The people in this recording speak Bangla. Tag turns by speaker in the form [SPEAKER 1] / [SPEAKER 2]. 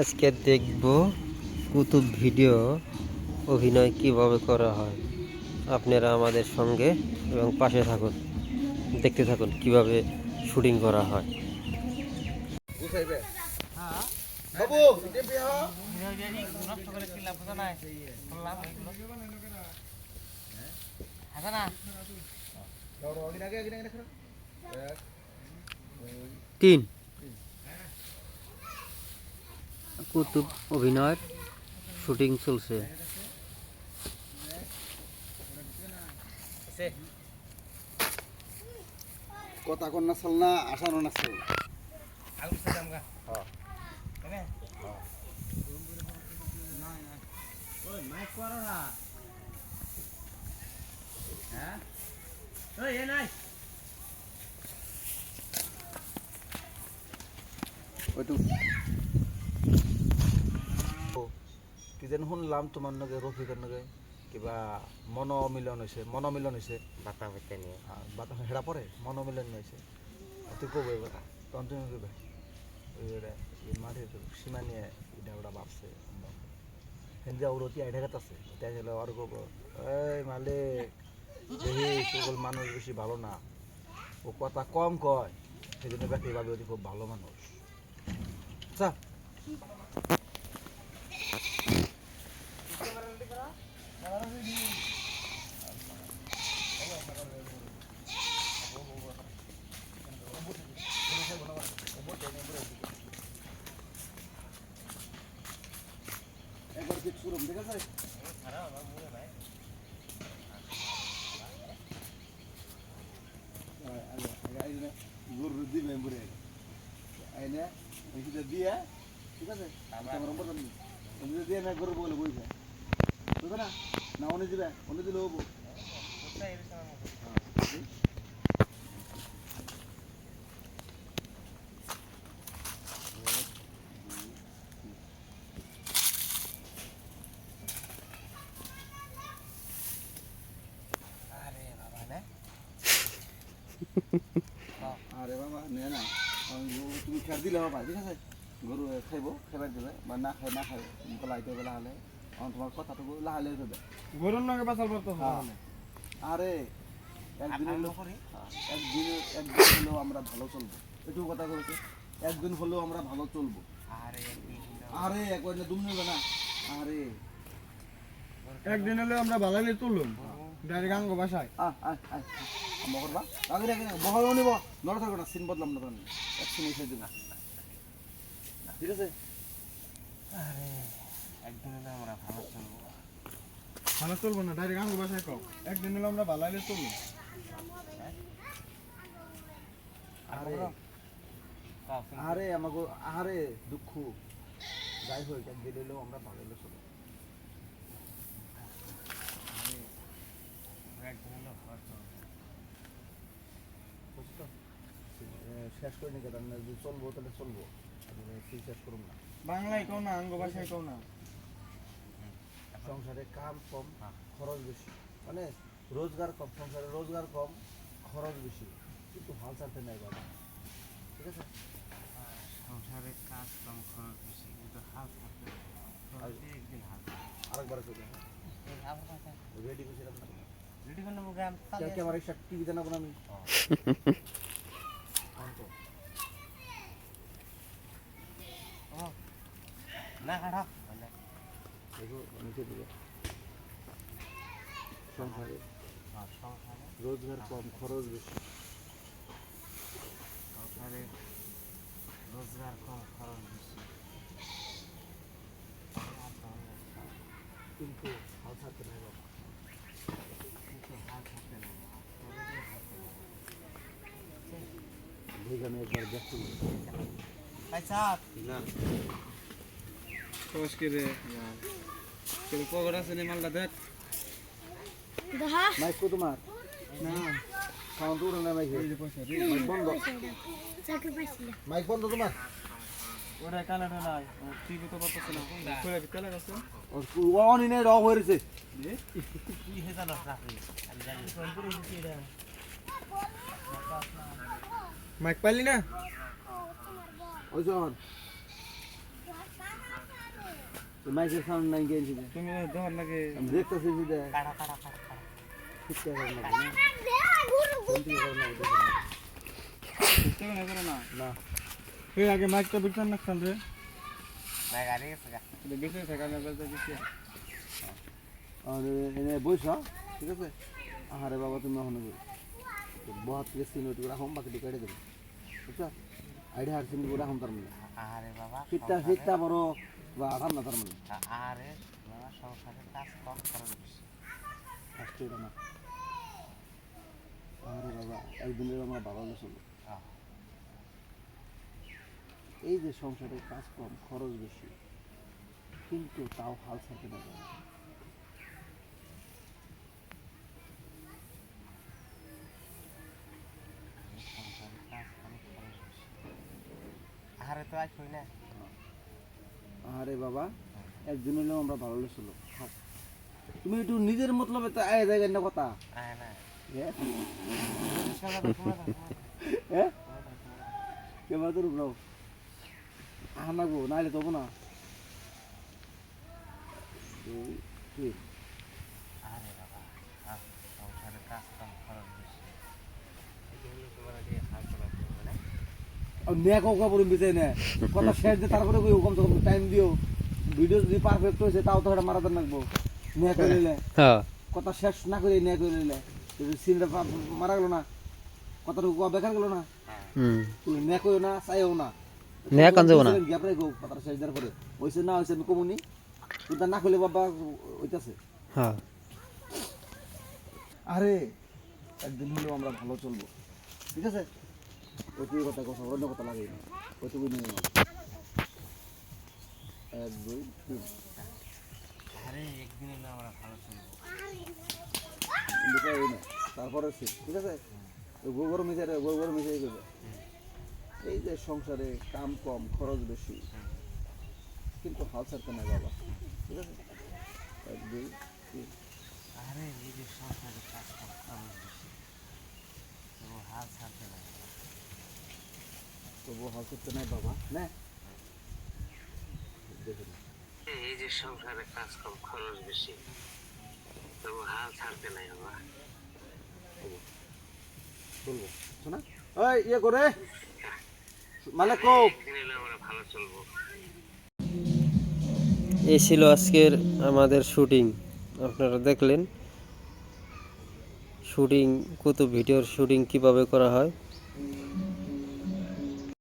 [SPEAKER 1] আজকে দেখব কুতুব ভিডিও অভিনয় কীভাবে করা হয়। আপনারা আমাদের সঙ্গে এবং পাশে থাকুন দেখতে থাকুন কীভাবে শুটিং করা হয়।
[SPEAKER 2] বাবু
[SPEAKER 1] তিন। কুতুব অভিনয়ের শুটিং চলছে।
[SPEAKER 2] কথা কোন নাচল না আসানো ওইটু কি যেন শুনলাম তোমাৰ নগে ৰফিকৰ নগে কিবা মনোমিলন হৈছে মনোমিলন হৈছে।
[SPEAKER 1] বাতা হইতে নিয়ে
[SPEAKER 2] বাতা হেৰা পৰে মনোমিলন হৈছে। তুই কব এবার তখন তুমি কবে মাঠের সীমানিয়ে এটা ওটা ভাবছে হেঞ্জা উরতি আইডাঘাত আছে তাই গেলে আর কব এই মালিক দেখি সকল মানুষ বেশি ভালো না। ও কথা কম কয়। সেই জন্য ব্যাপারী ভাবে খুব ভালো মানুষ আচ্ছা একবার কিছু রুম ঠিক আছে গরু দিবে বুড়ে আইনে দিয়ে ঠিক আছে দাম দিয়ে না গরু বলে বইবে বুঝবে না না অনে দিবে অনে দিলে হব। আরে বাবা নে। না তুমি খেয়ার দিলে বাবা ঠিক আছে? গরু খাইব খাইবার দিবে বা না খাই না খাই বেলা হলে। আমার তোমার কথাটুকু লাহালে দেবে
[SPEAKER 3] গরুর নাকি বাঁচাল পারতো
[SPEAKER 2] হ্যাঁ। আরে একদিন হলো হ্যাঁ, একদিন একদিন হলেও আমরা ভালো চলবো। একটু কথা বলছে একদিন হলেও আমরা ভালো চলবো। আরে একবার না নেবে না। আরে।
[SPEAKER 3] একদিন হলে আমরা বালাইলে তুলুম। ডাইরেক্ট আঙ্গ বাসায়।
[SPEAKER 2] আমরা করবা? আগে রাখি না বহাল নিব। নড়া থাকবে না সিন বদলাম না এক সিন এসে দিব ঠিক আছে?
[SPEAKER 3] ভালো চলবো। না ডাইরেক্ট আঙ্গ বাসায় কও। একদিন হলে আমরা বালাইলে তুলুম
[SPEAKER 2] আরে আরে আমাকে আরে দুঃখ। যাই হোক একদিন হলেও আমরা ভালো হলে চলবো। শেষ করে নি কেন যদি চলবো তাহলে চলবো। আমি শেষ করুম না।
[SPEAKER 3] বাংলায় কও না আঙ্গ বাসায় কও না।
[SPEAKER 2] সংসারে কাম কম খরচ বেশি। মানে রোজগার কম সংসারে রোজগার কম খরচ বেশি। কিন্তু হাল ছাড়তে নাই বাবা। ঠিক আছে?
[SPEAKER 1] সংসারে কাজ কম খরচ বেশি কিন্তু হাল একদিন হাল
[SPEAKER 2] আরেকবার চলে রেডি করছি
[SPEAKER 1] রেডি
[SPEAKER 2] টিভি না আমি। সংসারে। রোজগার কম খরচ বেশি।
[SPEAKER 1] সংসারে রোজগার কম খরচ বেশি।
[SPEAKER 2] কিন্তু হাল ছাড়তে নাই বাবা।
[SPEAKER 1] কিন্তু হাল থাকতে না
[SPEAKER 2] ভেগানে একবার ব্যস্ত না
[SPEAKER 3] কেউ পকেট আছে নি মালটা দেখ।
[SPEAKER 2] মাইক তোমার?
[SPEAKER 3] না।
[SPEAKER 2] সাউন্ড উড়ে না মাইক।
[SPEAKER 3] এই যে পয়সা রে
[SPEAKER 2] মাইক বন্ধ। মাইক বন্ধ তোমার?
[SPEAKER 3] ওটা কানাডা নাই ঠিক তো পারতেছে না। করে কেলা গেছে
[SPEAKER 2] অনি নেই রফ হয়েছে
[SPEAKER 1] কি জানো আমি জানি।
[SPEAKER 3] মাইক পাইলি না?
[SPEAKER 2] মাইকের সাউন্ড নাই গেছি
[SPEAKER 3] তুমি লাগে
[SPEAKER 2] আমি দেখতেছি যে
[SPEAKER 1] কাটা কাটা কাটা কাটা
[SPEAKER 2] ঠিকঠাক করে না না
[SPEAKER 3] বুঝতে না করে না?
[SPEAKER 2] না।
[SPEAKER 3] এই আগে মাইকটা বিছান না খান রে।
[SPEAKER 1] ভাই গাড়ি গেছে গা।
[SPEAKER 3] এটা বেঁচে থাকা না বেঁচে বেঁচে
[SPEAKER 2] আর এনে বইস ঠিক আছে? আহারে বাবা তুমি এখন বহাত থেকে সিন রাখো বাকিটুকু কেটে দেবো। বুঝছ? আইডি হার সিন করে রাখুন তার মানে।
[SPEAKER 1] আহারে বাবা
[SPEAKER 2] শীতটা শীতটা বড় বা ঠান্ডা তার মানে?
[SPEAKER 1] কাজ কম
[SPEAKER 2] না। আরে বাবা একদিনের আমার বাবা এই যে সংসারে কাজ কম খরচ বেশি কিন্তু তাও হাল ছাড়তে না।
[SPEAKER 1] আহারে তো আজ হই না।
[SPEAKER 2] আরে বাবা একদিন হলেও আমরা ভালো লেছিল তুমি একটু নিজের মতলবে তো আয় জায়গায় না কথা?
[SPEAKER 1] না
[SPEAKER 2] কেমন তোর ব্রাও আনাবো নাইলে তবু না দুই তিন
[SPEAKER 1] আরে বাবা আহ, সংসারে কাজ কম খরচ বেশি এই হলো তোমার দিয়ে হাল চালাতে হবে না
[SPEAKER 2] কাপড় কথা শেষ দিয়ে তারপরে কই কম কম টাইম দিও। ভিডিও যদি পারফেক্ট হয়েছে তাও তো এটা মারা লাগবো। মেয়ে নিলে।
[SPEAKER 1] হ্যাঁ।
[SPEAKER 2] কথা শেষ না করে নিয়ে নিলে। সিনটা মারা গেল না বেকার গেল চাইও না।
[SPEAKER 1] মেয়ে কান না।
[SPEAKER 2] গ্যাপ রেখো কথাটা শেষ দেওয়ার পরে। হয়েছে না হয়েছে আমি কমুনি। কিন্তু না করলে বাবা হইতাছে।
[SPEAKER 1] হ্যাঁ।
[SPEAKER 2] আরে একদিন হলেও আমরা ভালো চলবো। ঠিক আছে? ওইটুকু কথা কথা অন্য কথা লাগে না। ওইটুকু নিয়ে নাও। এক দুই তিন।
[SPEAKER 1] আরে একদিন হলে আমরা ভালো চলবো।
[SPEAKER 2] না তারপরে ঠিক আছে? গোবর মিশাই গোবর মিশাই করবে। এই যে সংসারে কাম কম খরচ বেশি কিন্তু হাল ছাড়তে নাই বাবা ঠিক আছে? এক দুই তিন।
[SPEAKER 1] আরে এই যে সংসারে কাজ কম খরচ বেশি তবু হাল ছাড়তে না।
[SPEAKER 2] তবু হাল ছাড়তে নাই বাবা না।
[SPEAKER 1] এই যে সংসারে কাজ কম খরচ বেশি। তবু হাল ছাড়তে নাই বাবা।
[SPEAKER 2] বলব শোনা? ওই ইয়ে করে। মানে কো
[SPEAKER 1] ভালো চলবো। এই ছিল আজকের আমাদের শুটিং। আপনারা দেখলেন। শুটিং কত ভিডিওর শুটিং কীভাবে করা হয়।